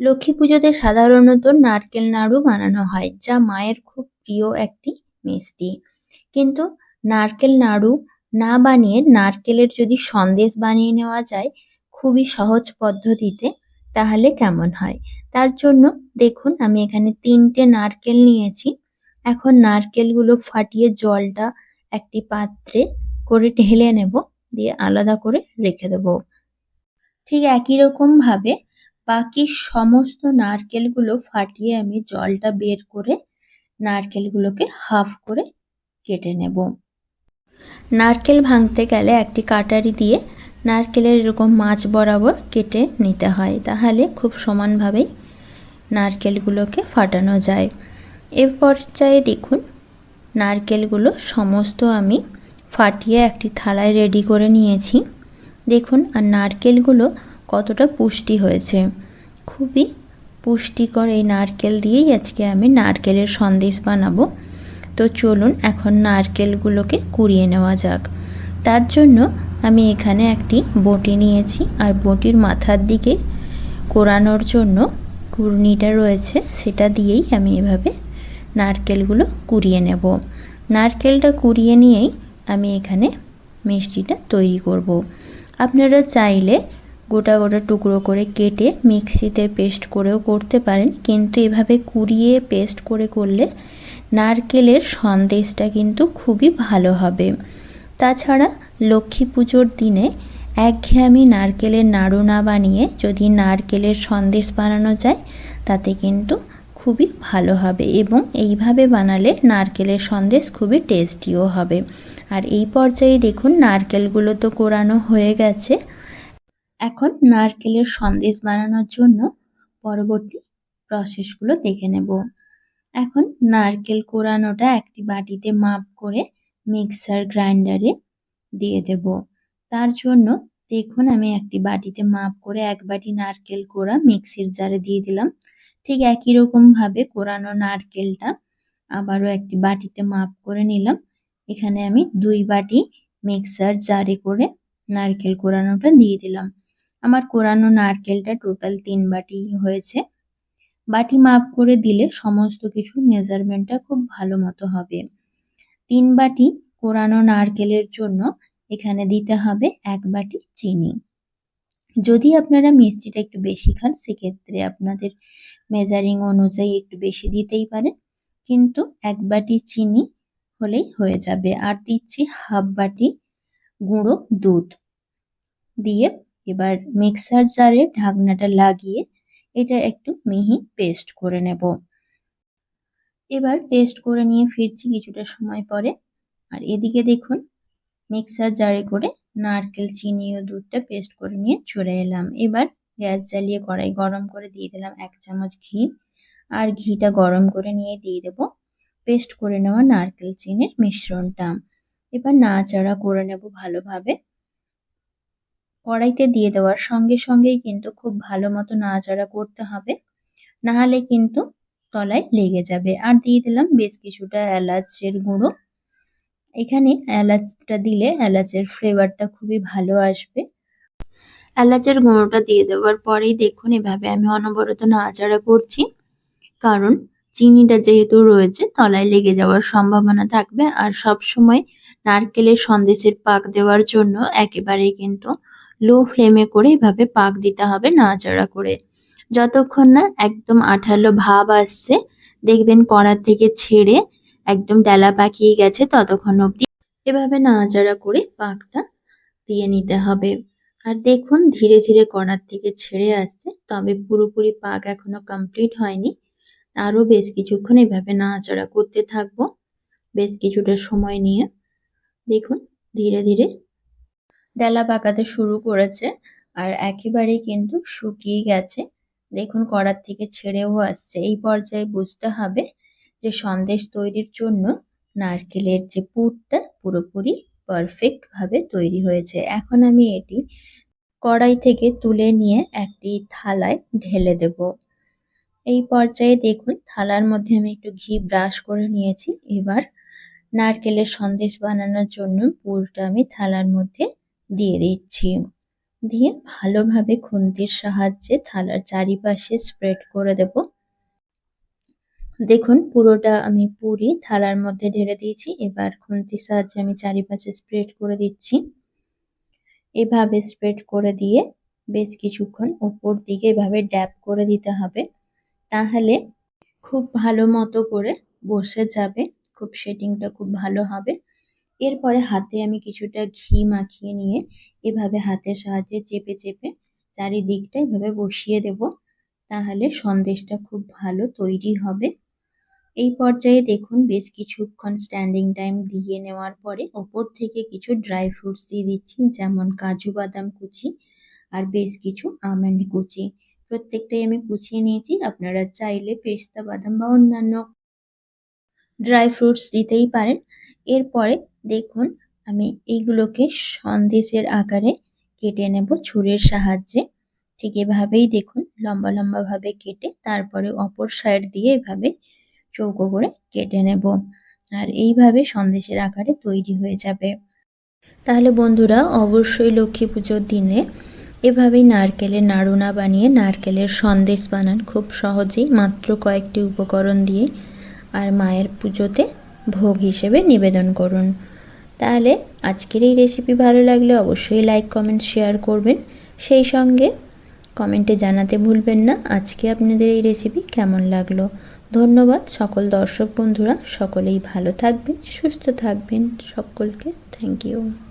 লক্ষ্মী পুজোতে সাধারণত নারকেল নাড়ু বানানো হয়, যা মায়ের খুব প্রিয় একটি মিষ্টি। কিন্তু নারকেল নাড়ু না বানিয়ে নারকেলের যদি সন্দেশ বানিয়ে নেওয়া যায় খুবই সহজ পদ্ধতিতে, তাহলে কেমন হয়? তার জন্য দেখুন, আমি এখানে তিনটে নারকেল নিয়েছি। এখন নারকেলগুলো ফাটিয়ে জলটা একটি পাত্রে করে ঢেলে নেব, দিয়ে আলাদা করে রেখে দেবো। ঠিক একই রকম ভাবে বাকি সমস্ত নারকেলগুলো ফাটিয়ে আমি জলটা বের করে নারকেলগুলোকে হাফ করে কেটে নেব। নারকেল ভাঙতে গেলে একটি কাটারি দিয়ে নারকেলের এরকম মাছ বরাবর কেটে নিতে হয়, তাহলে খুব সমানভাবেই নারকেলগুলোকে ফাটানো যায়। এ পর্যায়ে দেখুন, নারকেলগুলো সমস্ত আমি ফাটিয়ে একটি থালায় রেডি করে নিয়েছি। দেখুন, আর নারকেলগুলো কতটা পুষ্টি হয়েছে। খুবই পুষ্টিকর এই নারকেল দিয়েই আজকে আমি নারকেলের সন্দেশ বানাবো। তো চলুন এখন নারকেলগুলোকে কুড়িয়ে নেওয়া যাক। তার জন্য আমি এখানে একটি বটি নিয়েছি আর বটির মাথার দিকে কোরানোর জন্য কুড়নিটা রয়েছে, সেটা দিয়েই আমি এভাবে নারকেলগুলো কুড়িয়ে নেব। নারকেলটা কুড়িয়ে নিয়েই আমি এখানে মিষ্টিটা তৈরি করব। আপনারা চাইলে গোটা গোটা টুকরো করে কেটে মিক্সিতে পেস্ট করেও করতে পারেন। কিন্তু এভাবে কুড়িয়ে পেস্ট করে করলে নারকেলের সন্দেশটা কিন্তু খুবই ভালো হবে। তাছাড়া লক্ষ্মী পুজোর দিনে একঘেয়েমি নারকেলের নাড়ু না বানিয়ে যদি নারকেলের সন্দেশ বানানো যায়, তাতে কিন্তু খুবই ভালো হবে এবং এইভাবে বানালে নারকেলের সন্দেশ খুবই টেস্টিও হবে। আর এই পর্যায়ে দেখুন, নারকেলগুলো তো কোরানো হয়ে গেছে। এখন নারকেলের সন্দেশ বানানোর জন্য পরবর্তী প্রসেসগুলো দেখে নেব। এখন নারকেল কোরানোটা একটি বাটিতে মাপ করে মিক্সার গ্রাইন্ডারে দিয়ে দেব। তার জন্য দেখুন আমি একটি বাটিতে মাপ করে এক বাটি নারকেল কোড়া মিক্সির জারে দিয়ে দিলাম। ঠিক একই রকম ভাবে কোরানো নারকেলটা আবারও একটি বাটিতে মাপ করে নিলাম। এখানে আমি দুই বাটি মিক্সার জারে করে নারকেল কোরানোটা দিয়ে দিলাম। আমার কোরানো নারকেলটা টোটাল তিন বাটি হয়েছে। বাটি মাপ করে দিলে সমস্ত কিছু মেজারমেন্টটা খুব ভালো মতো হবে। তিন বাটি কোরানো নারকেলের জন্য এখানে দিতে হবে এক বাটি চিনি। যদি আপনারা মিষ্টিটা একটু বেশি খান, সেক্ষেত্রে আপনাদের মেজারিং অনুযায়ী একটু বেশি দিতেই পারেন। কিন্তু এক বাটি চিনি হলেই হয়ে যাবে। আর দিচ্ছি হাফ বাটি গুঁড়ো দুধ। দিয়ে এবার মিক্সার জারে ঢাকনাটা লাগিয়ে এটা একটু মিহি পেস্ট করে নেব। এবার পেস্ট করে নিয়ে ফিরছি কিছুটা সময় পরে। আর এদিকে দেখুন মিক্সার জারে করে নারকেল, চিনি ও দুধটা পেস্ট করে নিয়ে চলে এলাম। এবার গ্যাস জ্বালিয়ে কড়াই গরম করে দিয়ে দিলাম এক চামচ ঘি। আর ঘিটা গরম করে নিয়ে দিয়ে দেব। পেস্ট করে নেওয়া নারকেল, চিনির মিশ্রণটা। এবার নাড়াচাড়া করে নেব ভালোভাবে। কড়াইতে দিয়ে দেওয়ার সঙ্গে সঙ্গেই কিন্তু খুব ভালো মতো নাড়াচাড়া করতে হবে। নাহলে কিন্তু তলায় লেগে যাবে। আর দিয়ে দিলাম বেশ কিছুটা এলাচের গুঁড়ো। এখানে এলাচটা দিলে এলাচের ফ্লেভারটা খুবই ভালো আসবে। এলাচের গুঁড়োটা দিয়ে দেওয়ার পরেই দেখুন এভাবে আমি অনবরত নাড়াচাড়া করছি। কারণ চিনিটা যেহেতু রয়েছে, তলায় লেগে যাওয়ার সম্ভাবনা থাকবে। আর সব সময় নারকেলের সন্দেশের পাক দেওয়ার জন্য একেবারেই কিন্তু লো ফ্লেমে করে এভাবে পাক দিতে হবে নাড়াচাড়া করে। যতক্ষণ না একদম আঠালো ভাব আসছে, দেখবেন কড়ার থেকে ছেড়ে একদম ডালা পাকিয়ে গেছে, ততক্ষণ অবধি এভাবে নাড়াচাড়া করে পাকটা দিয়ে নিতে হবে। আর দেখুন, ধীরে ধীরে কড়ার থেকে ছেড়ে আসছে, তবে পুরোপুরি পাক এখনও কমপ্লিট হয়নি। আরও বেশ কিছুক্ষণ এভাবে নাড়াচাড়া করতে থাকব, বেশ কিছুটা সময় নিয়ে। দেখুন, ধীরে ধীরে ডালা পাকাতে শুরু করেছে আর একেবারেই কিন্তু শুকিয়ে গেছে। দেখুন কড়ার থেকে ছেড়েও আসছে। এই পর্যায়ে বুঝতে হবে যে সন্দেশ তৈরির জন্য নারকেলের যে পুরটা পুরোপুরি পারফেক্ট ভাবে তৈরি হয়েছে। এখন আমি এটি কড়াই থেকে তুলে নিয়ে একটি থালায় ঢেলে দেব। এই পর্যায়ে দেখুন থালার মধ্যে আমি একটু ঘি ব্রাশ করে নিয়েছি। এবার নারকেলের সন্দেশ বানানোর জন্য পুরটা আমি থালার মধ্যে দিয়ে দিচ্ছি। দিয়ে ভালোভাবে খুন্তির সাহায্যে থালার চারিপাশে স্প্রেড করে দেব। দেখুন পুরোটা আমি পুরি থালার মধ্যে ঢেলে দিয়েছি। এবার খুন্তির সাহায্যে আমি চারিপাশে স্প্রেড করে দিচ্ছি। এভাবে স্প্রেড করে দিয়ে বেশ কিছুক্ষণ উপর দিকে এভাবে ড্যাপ করে দিতে হবে। তাহলে খুব ভালো মতো করে বসে যাবে। খুব শেডিংটা খুব ভালো হবে। এরপরে হাতে আমি কিছুটা ঘি মাখিয়ে নিয়ে এভাবে হাতের সাহায্যে চেপে চেপে চারিদিকটা এভাবে বসিয়ে দেব, তাহলে সন্দেশটা খুব ভালো তৈরি হবে। এই পর্যায়ে দেখুন বেশ কিছুক্ষণ স্ট্যান্ডিং টাইম দিয়ে নেওয়ার পরে ওপর থেকে কিছু ড্রাই ফ্রুটস দিয়ে দিচ্ছি, যেমন কাজু বাদাম কুচি আর বেশ কিছু আমন্ড কুচি। প্রত্যেকটাই আমি কুচিয়ে নিয়েছি, আপনারা চাইলে পেস্তা, বাদাম বা অন্যান্য ড্রাই ফ্রুটস দিতেই পারেন। এরপরে দেখুন আমি এইগুলোকে সন্দেশের আকারে কেটে নেব ছুরির সাহায্যে। ঠিক এভাবেই দেখুন লম্বা লম্বাভাবে কেটে তারপরে অপর সাইড দিয়ে এভাবে চৌকো করে কেটে নেব। আর এইভাবে সন্দেশের আকারে তৈরি হয়ে যাবে। তাহলে বন্ধুরা অবশ্যই লক্ষ্মী পুজোর দিনে এভাবেই নারকেলের নাড়ু না বানিয়ে নারকেলের সন্দেশ বানান। খুব সহজেই মাত্র কয়েকটি উপকরণ দিয়ে আর মায়ের পুজোতে ভোগ হিসেবে নিবেদন করুন। তাহলে আজকের এই রেসিপি ভালো লাগলে অবশ্যই লাইক কমেন্ট শেয়ার করবেন। সেই সঙ্গে কমেন্টে জানাতে ভুলবেন না আজকে আপনাদের এই রেসিপি কেমন লাগল। ধন্যবাদ সকল দর্শক বন্ধুরা, সকলেই ভালো থাকবেন, সুস্থ থাকবেন, সকলকে থ্যাংক ইউ